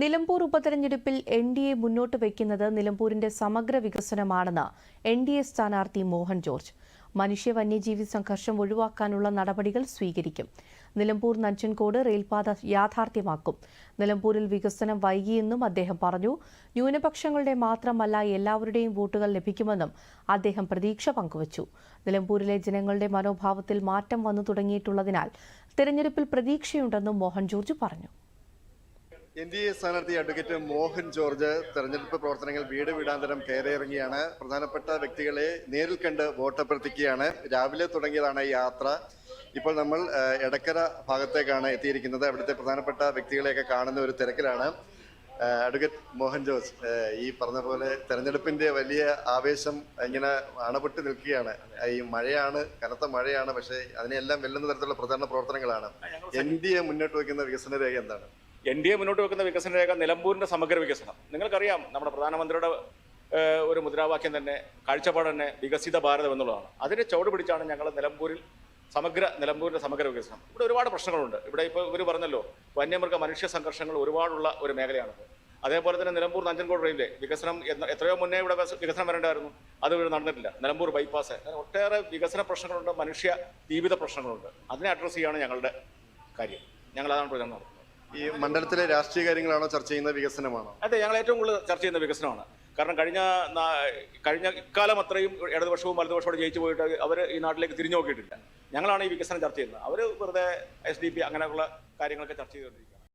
നിലമ്പൂർ ഉപതെരഞ്ഞെടുപ്പിൽ N D A മുന്നോട്ട് വയ്ക്കുന്നത് നിലമ്പൂരിന്റെ സമഗ്ര വികസനമാണെന്ന് എൻ ഡി എ സ്ഥാനാർത്ഥി മോഹൻ ജോർജ്. മനുഷ്യ വന്യജീവി സംഘർഷം ഒഴിവാക്കാനുള്ള നടപടികൾ സ്വീകരിക്കും. നിലമ്പൂർ നഞ്ചൻകോട് റെയിൽപാത യാഥാർത്ഥ്യമാക്കും. നിലമ്പൂരിൽ വികസനം വൈകിയെന്നും അദ്ദേഹം പറഞ്ഞു. ന്യൂനപക്ഷങ്ങളുടെ മാത്രമല്ല എല്ലാവരുടെയും വോട്ടുകൾ ലഭിക്കുമെന്നും അദ്ദേഹം പ്രതീക്ഷ പങ്കുവച്ചു. നിലമ്പൂരിലെ ജനങ്ങളുടെ മനോഭാവത്തിൽ മാറ്റം വന്നു തുടങ്ങിയിട്ടുള്ളതിനാൽ തെരഞ്ഞെടുപ്പിൽ പ്രതീക്ഷയുണ്ടെന്നും മോഹൻ ജോർജ് പറഞ്ഞു. എൻ ഡി എ സ്ഥാനാർത്ഥി അഡ്വക്കേറ്റ് മോഹൻ ജോർജ് തെരഞ്ഞെടുപ്പ് പ്രവർത്തനങ്ങൾ വീട് വീടാന്തരം കയറിയിറങ്ങിയാണ്. പ്രധാനപ്പെട്ട വ്യക്തികളെ നേരിൽ കണ്ട് വോട്ടഭ്യർത്ഥിക്കുകയാണ്. രാവിലെ തുടങ്ങിയതാണ് യാത്ര. ഇപ്പോൾ നമ്മൾ എടക്കര ഭാഗത്തേക്കാണ് എത്തിയിരിക്കുന്നത്. അവിടുത്തെ പ്രധാനപ്പെട്ട വ്യക്തികളെയൊക്കെ കാണുന്ന ഒരു തിരക്കിലാണ്. അഡ്വക്കേറ്റ് മോഹൻ ജോർജ് ഈ പറഞ്ഞ പോലെ തെരഞ്ഞെടുപ്പിന്റെ വലിയ ആവേശം ഇങ്ങനെ അണപൊട്ടി നിൽക്കുകയാണ്. ഈ മഴയാണ് കനത്ത മഴയാണ് പക്ഷേ അതിനെല്ലാം വെല്ലുന്ന തരത്തിലുള്ള പ്രചാരണ പ്രവർത്തനങ്ങളാണ്. എൻ ഡി എ മുന്നോട്ട് വയ്ക്കുന്ന വികസന രേഖ എന്താണ്? എൻ ഡി എ മുന്നോട്ട് വെക്കുന്ന വികസന രേഖ നിലമ്പൂരിന്റെ സമഗ്ര വികസനം. നിങ്ങൾക്കറിയാം നമ്മുടെ പ്രധാനമന്ത്രിയുടെ ഒരു മുദ്രാവാക്യം തന്നെ കാഴ്ചപ്പാട് തന്നെ വികസിത ഭാരതം എന്നുള്ളതാണ്. അതിനെ ചുവട് പിടിച്ചാണ് ഞങ്ങൾ നിലമ്പൂരിൽ സമഗ്ര നിലമ്പൂരിന്റെ സമഗ്ര വികസനം. ഇവിടെ ഒരുപാട് പ്രശ്നങ്ങളുണ്ട്. ഇവിടെ ഇപ്പോൾ ഇവർ പറഞ്ഞല്ലോ വന്യമൃഗ മനുഷ്യ സംഘർഷങ്ങൾ ഒരുപാടുള്ള ഒരു മേഖലയാണിത് അതേപോലെ തന്നെ നിലമ്പൂർ നഞ്ചൻകോട് റെയിൽവേ വികസനം എത്രയോ മുന്നേ ഇവിടെ വികസനം വരേണ്ടായിരുന്നു. അത് ഇവിടെ നടന്നിട്ടില്ല. നിലമ്പൂർ ബൈപ്പാസ്. ഒട്ടേറെ വികസന പ്രശ്നങ്ങളുണ്ട് മനുഷ്യ ജീവിത പ്രശ്നങ്ങളുണ്ട്. അതിനെ അഡ്രസ്സ് ചെയ്യാണ് ഞങ്ങളുടെ കാര്യം. ഞങ്ങൾ അതാണ് പ്രചരണം നടത്തുന്നത്. ഈ മണ്ഡലത്തിലെ രാഷ്ട്രീയ കാര്യങ്ങളാണോ ചർച്ച ചെയ്യുന്ന വികസനമാണോ? അതെ ഞങ്ങൾ ഏറ്റവും കൂടുതൽ ചർച്ച ചെയ്യുന്ന വികസനമാണ്. കാരണം കഴിഞ്ഞ കഴിഞ്ഞ ഇക്കാലം അത്രയും ഇടതുപക്ഷവും വലതുപക്ഷവും ജയിച്ചു പോയിട്ട് അവർ ഈ നാട്ടിലേക്ക് തിരിഞ്ഞു നോക്കിയിട്ടില്ല. ഞങ്ങളാണ് ഈ വികസനം ചർച്ച ചെയ്യുന്നത്. അവർ വെറുതെ എസ് ഡി പി അങ്ങനെയുള്ള കാര്യങ്ങളൊക്കെ ചർച്ച ചെയ്തുകൊണ്ടിരിക്കുന്നത്.